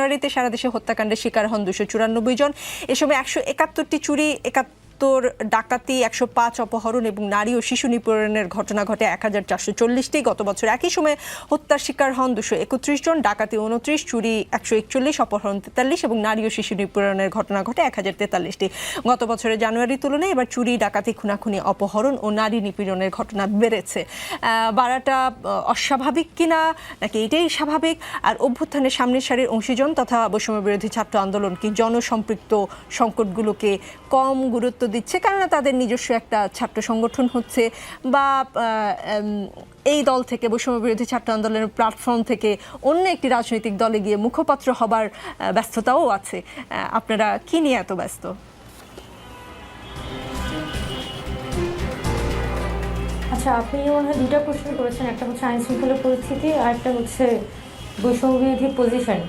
জানুয়ারিতে সারা দেশে হত্যাকাণ্ডের শিকার হন দুশো চুরানব্বই জন। এ সময় একশো একাত্তরটি চুরি, একাত্তর ডাকাতি, একশো পাঁচ অপহরণ এবং নারী ও শিশু নিপীড়নের ঘটনা ঘটে এক হাজার চারশো চল্লিশটি। গত বছর একই সময়ে হত্যার শিকার হন দুশো একত্রিশ জন, ডাকাতি উনত্রিশ, চুরি একশো একচল্লিশ, অপহরণ তেতাল্লিশ এবং নারী ও শিশু নিপীড়নের ঘটনা ঘটে এক হাজার তেতাল্লিশটি। গত বছরের জানুয়ারির তুলনায় এবার চুরি, ডাকাতি, খুনাখুনি, অপহরণ ও নারী নিপীড়নের ঘটনা বেড়েছে। বাড়াটা অস্বাভাবিক কিনা নাকি এটাই স্বাভাবিক? আর অভ্যুত্থানের সামনের সারির অংশীজন তথা বৈষম্য বিরোধী ছাত্র আন্দোলন কি জনসম্পৃক্ত সংকটগুলোকে কম গুরুত্ব দিচ্ছে কেননা তাদের নিজস্ব একটা ছাত্র সংগঠন হচ্ছে বা এই দল থেকে বৈষম্য বিরোধী ছাত্র আন্দোলনের প্ল্যাটফর্ম থেকে অন্য একটি রাজনৈতিক দলে গিয়ে মুখপাত্র হবার ব্যস্ততাও আছে। আপনারা কি নিয়ে এত ব্যস্ত? আচ্ছা আপনি মনে হয় দুটা প্রশ্ন করেছেন। একটা হচ্ছে আইন শৃঙ্খলা পরিস্থিতি আর একটা হচ্ছে বৈষম্য বিরোধী পজিশন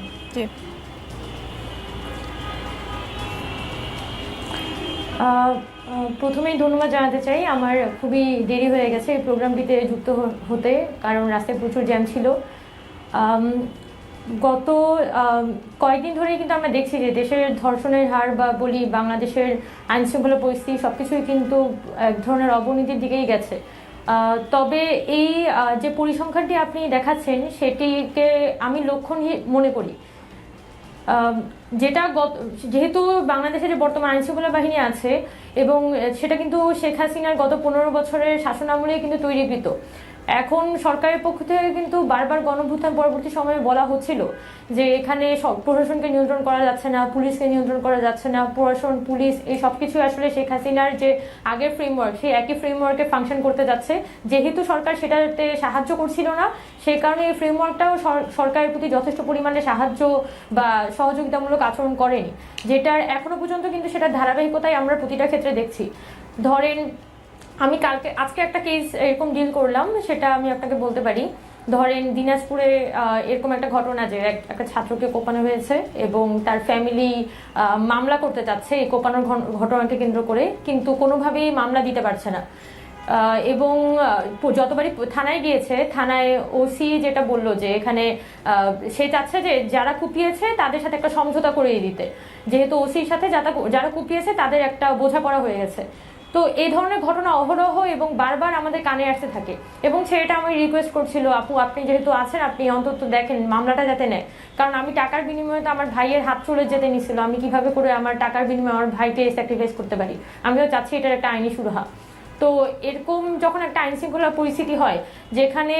প্রথমেই ধন্যবাদ জানাতে চাই। আমার খুবই দেরি হয়ে গেছে এই প্রোগ্রামটিতে যুক্ত হতে, কারণ রাস্তায় প্রচুর জ্যাম ছিল। গত কয়েকদিন ধরেই কিন্তু আমরা দেখছি যে দেশের ধর্ষণের হার বা বলি বাংলাদেশের আইন শৃঙ্খলা পরিস্থিতি সব কিছুই কিন্তু এক ধরনের অবনতির দিকেই গেছে। তবে এই যে পরিসংখ্যানটি আপনি দেখাচ্ছেন, সেটিকে আমি লক্ষণ মনে করি। যেটা গত যেহেতু বাংলাদেশের যে বর্তমান আইনশৃঙ্খলা বাহিনী আছে এবং সেটা কিন্তু শেখ হাসিনার গত পনেরো বছরের শাসনামলে কিন্তু তৈরিকৃত। এখন সরকারের পক্ষ থেকে কিন্তু বারবার গণভ্যুত্থান পরবর্তী সময়ে বলা হচ্ছিল যে এখানে প্রশাসনকে নিয়ন্ত্রণ করা যাচ্ছে না, পুলিশকে নিয়ন্ত্রণ করা যাচ্ছে না, প্রশাসন, পুলিশ এই সব কিছু আসলে শেখ হাসিনার যে আগের ফ্রেমওয়ার্ক সেই একই ফ্রেমওয়ার্কে ফাংশন করতে যাচ্ছে। যেহেতু সরকার সেটাতে সাহায্য করছিল না সেই কারণে এই ফ্রেমওয়ার্কটাও সর- সরকারের প্রতি যথেষ্ট পরিমাণে সাহায্য বা সহযোগিতামূলক আচরণ করেনি। যেটার এখনও পর্যন্ত কিন্তু সেটার ধারাবাহিকতাই আমরা প্রতিটা ক্ষেত্রে দেখছি। ধরেন আমি কালকে, আজকে একটা কেস এরকম ডিল করলাম, সেটা আমি আপনাকে বলতে পারি। ধরেন দিনাজপুরে এরকম একটা ঘটনা যে এক- একটা ছাত্রকে কোপানো হয়েছে এবং তার ফ্যামিলি মামলা করতে চাচ্ছে এই কোপানোর ঘটনাকে কেন্দ্র করে, কিন্তু কোনোভাবেই মামলা দিতে পারছে না। এবং যতবারই থানায় গিয়েছে, থানায় ওসি যেটা বলল যে এখানে সে চাচ্ছে যে যারা কুপিয়েছে তাদের সাথে একটা সমঝোতা করিয়ে দিতে। যেহেতু ওসির সাথে যারা কুপিয়েছে তাদের একটা বোঝাপড়া হয়ে গেছে। তো এই ধরনের ঘটনা অহরহ এবং বারবার আমাদের কানে আসতে থাকে। এবং ছেলেটা আমি রিকোয়েস্ট করছিল, আপু, আপনি যেহেতু আছেন, আপনি অন্তত দেখেন, মামলাটা যাতে নেয়। কারণ আমি টাকার বিনিময়ে তো আমার ভাইয়ের হাত চলে যেতে নিছিল, আমি কীভাবে করে আমার টাকার বিনিময়ে আমার ভাইকে স্যাক্রিফাইস করতে পারি? আমিও চাচ্ছি এটার একটা আইনি শুরু সুরাহা। তো এরকম যখন একটা আইন শৃঙ্খলা পরিস্থিতি হয়, যেখানে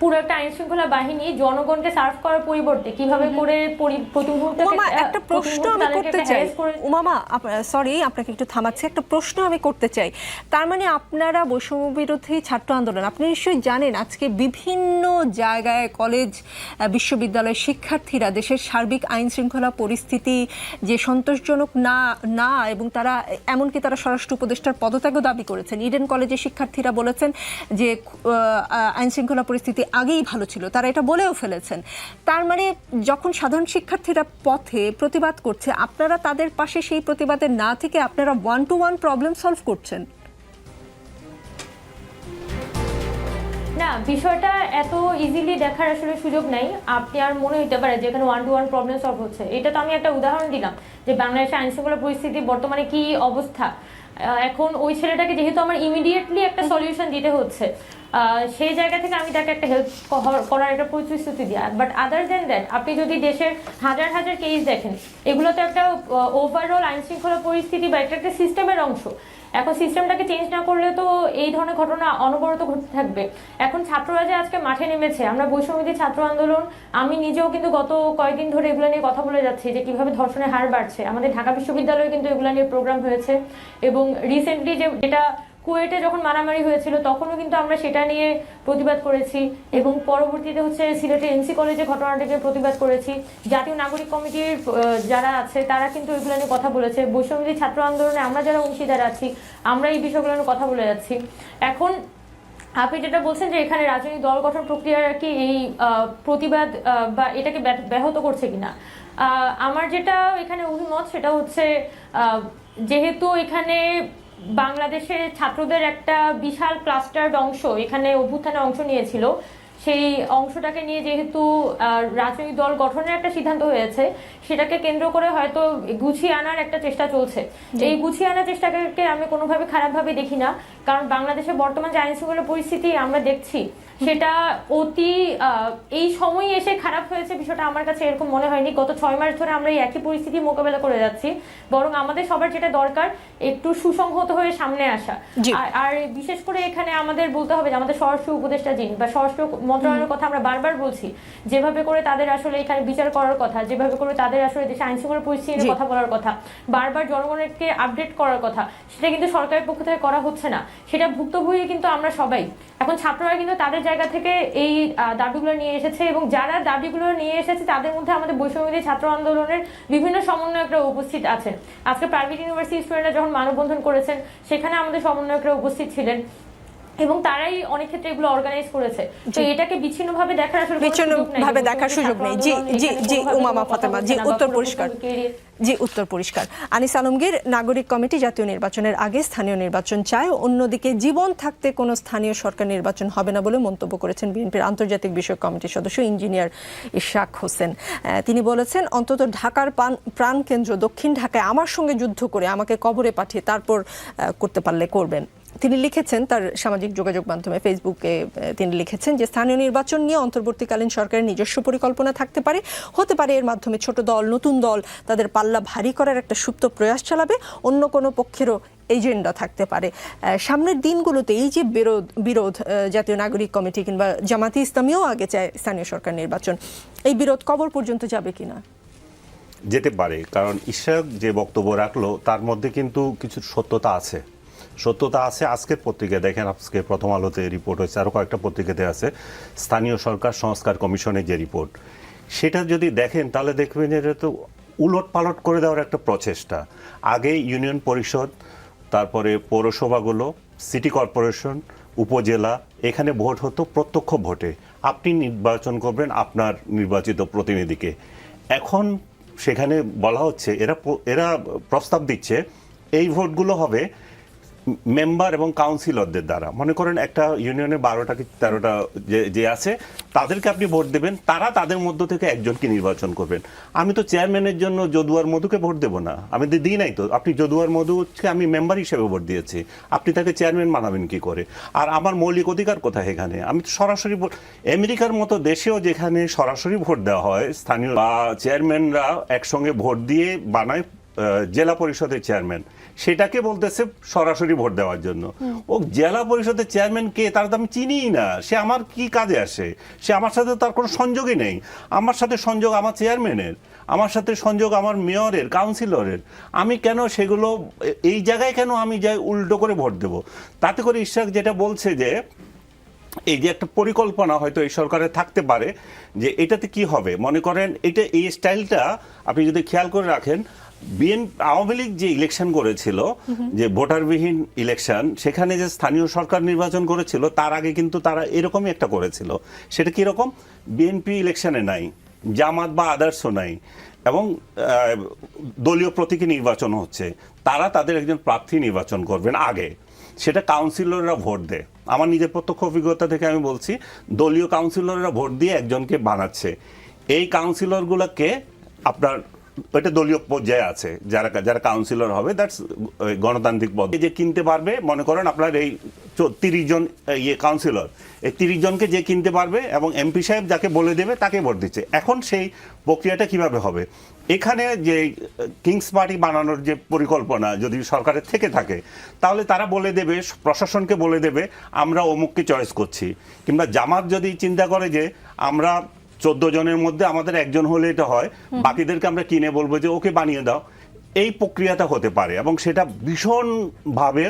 পুরো একটা আইন শৃঙ্খলা বাহিনী জনগণকে সার্ভ করার পরিবর্তে কীভাবে করে পরি- প্রতি মুহূর্তে একটা প্রশ্ন আমি করতে চাই। উমামা সরি আপনাকে একটু থামাচ্ছি। একটা প্রশ্ন আমি করতে চাই। তার মানে আপনারা বৈষম্য বিরোধী ছাত্র আন্দোলন আপনি নিশ্চয়ই জানেন আজকে বিভিন্ন জায়গায় কলেজ বিশ্ববিদ্যালয়ের শিক্ষার্থীরা দেশের সার্বিক আইন শৃঙ্খলা পরিস্থিতি যে সন্তোষজনক না না এবং তারা এমনকি তারা স্বরাষ্ট্র উপদেষ্টার পদত্যাগও দাবি করেছেন। ইডেন কলেজের শিক্ষার্থীরা বলেছেন যে আইন শৃঙ্খলা পরিস্থিতি আগেই ভালো ছিল, তারা এটা বলেও ফেলেছেন। তার মানে যখন সাধারণ শিক্ষার্থীরা পথে প্রতিবাদ করছে, আপনারা তাদের পাশে সেই প্রতিবাদে না থেকে আপনারা one to one problem solve করছেন? না, বিষয়টা এত ইজিলি দেখার আসলে সুযোগ নাই। আপনি আর মনে হতে পারে যে এখানে one to one problem solve হচ্ছে। এটা তো আমি একটা উদাহরণ দিলাম, যে বাংলাদেশের আইন শৃঙ্খলা পরিস্থিতি বর্তমানে কি অবস্থা? এখন ওই ছেলেটাকে যেহেতু আমার ইমিডিয়েটলি একটা সলিউশন দিতে হচ্ছে সেই জায়গা থেকে আমি তাকে একটা হেল্প করার একটা প্রতিশ্রুতি দিই। বাট আদার দেন দ্যাট আপনি যদি দেশের হাজার হাজার কেস দেখেন এগুলো তো একটা ওভারঅল আইনশৃঙ্খলা পরিস্থিতি বা একটা একটা সিস্টেমের অংশ এখন সিস্টেমটাকে চেঞ্জ না করলে তো এই ধরনের ঘটনা অনবরত ঘটতে থাকবে। এখন ছাত্ররা যে আজকে মাঠে নেমেছে, আমরা বৈষম্যদের ছাত্র আন্দোলন, আমি নিজেও কিন্তু গত কয়েকদিন ধরে এগুলো নিয়ে কথা বলে যাচ্ছি যে কীভাবে ধর্ষণের হার বাড়ছে। আমাদের ঢাকা বিশ্ববিদ্যালয়ে কিন্তু এগুলো নিয়ে প্রোগ্রাম হয়েছে এবং রিসেন্টলি যে যেটা কুয়েটে যখন মারামারি হয়েছিল, তখনও কিন্তু আমরা সেটা নিয়ে প্রতিবাদ করেছি এবং পরবর্তীতে হচ্ছে সিলেটে এনসি কলেজে ঘটনাটাকে প্রতিবাদ করেছি। জাতীয় নাগরিক কমিটির যারা আছে, তারা কিন্তু এগুলো নিয়ে কথা বলেছে। বৈষম্যবিধি ছাত্র আন্দোলনে আমরা যারা অংশীদার আছি, আমরা এই বিষয়গুলো নিয়ে কথা বলে যাচ্ছি। এখন আপনি যেটা বলছেন যে এখানে রাজনৈতিক দল গঠন প্রক্রিয়া কি এই প্রতিবাদ বা এটাকে ব্যাহ- ব্যাহত করছে কিনা? আমার যেটা এখানে অভিমত সেটা হচ্ছে যেহেতু এখানে বাংলাদেশের ছাত্রদের একটা বিশাল ক্লাস্টার্ড অংশ এখানে অভ্যুত্থানে অংশ নিয়েছিল। সেই অংশটাকে নিয়ে যেহেতু রাজনৈতিক দল গঠনের একটা সিদ্ধান্ত হয়েছে সেটাকে কেন্দ্র করে হয়তো গুছিয়ে আনার একটা চেষ্টা চলছে। এই গুছিয়ে আনার চেষ্টাকে আমি কোনোভাবে খারাপভাবে দেখি না কারণ বাংলাদেশের বর্তমান যে আইন শৃঙ্খলা পরিস্থিতি আমরা দেখছি সেটা অতি এই সময় এসে খারাপ হয়েছে বিষয়টা আমার কাছে এরকম মনে হয়নি। গত ছয় মাস ধরে আমরা এই একই পরিস্থিতি মোকাবেলা করে যাচ্ছি বরং আমাদের সবার যেটা দরকার একটু সুসংহত হয়ে সামনে আসা। আর- আর বিশেষ করে এখানে আমাদের বলতে হবে যে আমাদের স্বরাষ্ট্র উপদেষ্টা যিনি বা স্বরাষ্ট্র মন্ত্রণালয়ের কথা আমরা বারবার বলছি যেভাবে করে তাদের আসলে এখানে বিচার করার কথা যেভাবে করে তাদের আসলে দেশে আইন শৃঙ্খলা পরিস্থিতি নিয়ে কথা বলার কথা বারবার জনগণকে আপডেট করার কথা সেটা কিন্তু সরকারের পক্ষ থেকে করা হচ্ছে না। সেটা ভুক্তভোগী কিন্তু আমরা সবাই। এখন ছাত্ররা কিন্তু তাদের জায়গা থেকে এই দাবিগুলো নিয়ে এসেছে এবং যারা দাবিগুলো নিয়ে এসেছে তাদের মধ্যে আমাদের বৈষম্যবিধি ছাত্র আন্দোলনের বিভিন্ন সমন্বয়করা উপস্থিত আছেন। আজকে প্রাইভেট ইউনিভার্সিটি স্টুডেন্টরা যখন মানববন্ধন করেছেন সেখানে আমাদের সমন্বয়করা উপস্থিত ছিলেন। এবং তারাই অনেক ক্ষেত্রে এগুলো অর্গানাইজ করেছে। তো। এটাকে বিচ্ছিন্নভাবে দেখার আসলে বিচ্ছিন্ন ভাবে দেখার সুযোগ নেই। জি, জি, জি, উমামা ফাতেমা, জি, উত্তর পরিষ্কার। জি উত্তর পরিষ্কার। আনিস আলমগীর নাগরিক কমিটি জাতীয় নির্বাচনের আগে স্থানীয় নির্বাচন চায়। অন্যদিকে জীবন থাকতে কোনো স্থানীয় সরকার নির্বাচন হবে না বলে মন্তব্য করেছেন বিএনপির আন্তর্জাতিক বিষয়ক কমিটির সদস্য ইঞ্জিনিয়ার ইশাক হোসেন। আহ, তিনি বলেছেন অন্তত ঢাকার পান- প্রাণকেন্দ্র দক্ষিণ ঢাকায় আমার সঙ্গে যুদ্ধ করে আমাকে কবরে পাঠিয়ে তারপর করতে পারলে করবেন। তিনি লিখেছেন, তার সামাজিক যোগাযোগ মাধ্যমে ফেসবুকে তিনি লিখেছেন যে, স্থানীয় নির্বাচন নিয়ে অন্তর্বর্তীকালীন সরকারের নিজস্ব পরিকল্পনা থাকতে পারে। হতে পারে এর মাধ্যমে ছোট দল, নতুন দল, তাদের পাল্লা ভারী করার একটা সুপ্ত প্রয়াস চালাবে। অন্য কোনো পক্ষেরও এজেন্ডা থাকতে পারে। সামনের দিনগুলোতে এই যে বিরোধ বিরোধ জাতীয় নাগরিক কমিটি কিংবা জামাতি ইসলামীও আগে চায় স্থানীয় সরকার নির্বাচন। এই বিরোধ কবর পর্যন্ত যাবে কিনা? যেতে পারে, কারণ ঈশ্বর যে বক্তব্য রাখল, তার মধ্যে কিন্তু কিছু সত্যতা আছে। সত্যতা আছে আজকের পত্রিকায়। দেখেন আজকে প্রথম আলোতে রিপোর্ট হয়েছে। আরও কয়েকটা পত্রিকাতে আছে। স্থানীয় সরকার, সংস্কার কমিশনের যে রিপোর্ট সেটা যদি দেখেন, তাহলে দেখবেন এটা তো উলট পালট করে দেওয়ার একটা প্রচেষ্টা। আগে ইউনিয়ন পরিষদ, তারপরে পৌরসভাগুলো সিটি কর্পোরেশন উপজেলা, এখানে ভোট হতো প্রত্যক্ষ ভোটে। আপনি নির্বাচন করবেন আপনার নির্বাচিত প্রতিনিধিকে। এখন সেখানে বলা হচ্ছে, এরা এরা প্রস্তাব দিচ্ছে, এই ভোটগুলো হবে মেম্বার এবং কাউন্সিলরদের দ্বারা। মনে করেন একটা ইউনিয়নে বারোটা কি তেরোটা যে যে আছে, তাদেরকে আপনি ভোট দেবেন, তারা তাদের মধ্য থেকে একজনকে নির্বাচন করবেন। আমি তো চেয়ারম্যানের জন্য যদুয়ার মধুকে ভোট দেবো না। আমি তো দিই নাই তো। আপনি যদুয়ার মধুকে আমি মেম্বার হিসেবে ভোট দিয়েছি। আপনি তাকে চেয়ারম্যান বানাবেন কি করে? আর আমার মৌলিক অধিকার কোথায় এখানে? আমি তো সরাসরি আমেরিকার মতো দেশেও যেখানে সরাসরি ভোট দেওয়া হয়, স্থানীয় বা চেয়ারম্যানরা একসঙ্গে ভোট দিয়ে বানায় জেলা পরিষদের চেয়ারম্যান। সেটাকে বলতেছে সরাসরি ভোট দেওয়ার জন্য। ও জেলা পরিষদের চেয়ারম্যান কে, তার তো আমি চিনিই না। সে আমার কি কাজে আসে? সে আমার সাথে তার কোনো সংযোগই নেই। আমার সাথে সংযোগ আমার চেয়ারম্যানের, আমার সাথে সংযোগ আমার মেয়রের, কাউন্সিলরের। আমি কেন সেগুলো, এই জায়গায় কেন আমি যাই উল্টো করে ভোট দেব? তাতে করে ইশাক যেটা বলছে যে, এই যে একটা পরিকল্পনা হয়তো এই সরকারের থাকতে পারে যে এটাতে কি হবে? মনে করেন এটা এই স্টাইলটা আপনি যদি খেয়াল করে রাখেন বিএন আওয়ামী লীগ যে ইলেকশন করেছিল, যে ভোটারবিহীন ইলেকশন সেখানে যে স্থানীয় সরকার নির্বাচন করেছিল, তার আগে কিন্তু তারা এরকমই একটা করেছিল। সেটা কীরকম? বিএনপি ইলেকশনে নাই, জামাত বা আদার্সও নাই, এবং দলীয় প্রতীকী নির্বাচন হচ্ছে। তারা তাদের একজন প্রার্থী নির্বাচন করবেন আগে। সেটা কাউন্সিলররা ভোট দেয়। আমার নিজের প্রত্যক্ষ অভিজ্ঞতা থেকে আমি বলছি, দলীয় কাউন্সিলররা ভোট দিয়ে একজনকে বানাচ্ছে। এই কাউন্সিলরগুলোকে আপনার এটা দলীয় পর্যায়ে আছে। যারা যারা কাউন্সিলর হবে দ্যাটস গণতান্ত্রিক পদ। যে কিনতে পারবে, মনে করেন আপনার এই তিরিশ জন ইয়ে কাউন্সিলর এই তিরিশ জনকে যে কিনতে পারবে এবং এমপি সাহেব যাকে বলে দেবে, তাকে ভোট দিচ্ছে। এখন সেই প্রক্রিয়াটা কীভাবে হবে? এখানে যে কিংস পার্টি বানানোর যে পরিকল্পনা যদি সরকারের থেকে থাকে, তাহলে তারা বলে দেবে, প্রশাসনকে বলে দেবে, আমরা অমুককে চয়েস করছি। কিংবা জামাত যদি চিন্তা করে যে আমরা চোদ্দ জনের মধ্যে আমাদের একজন হলে এটা হয়। বাকিদেরকে আমরা কিনে বলব যে ওকে বানিয়ে দাও। এই প্রক্রিয়াটা হতে পারে এবং সেটা ভীষণভাবে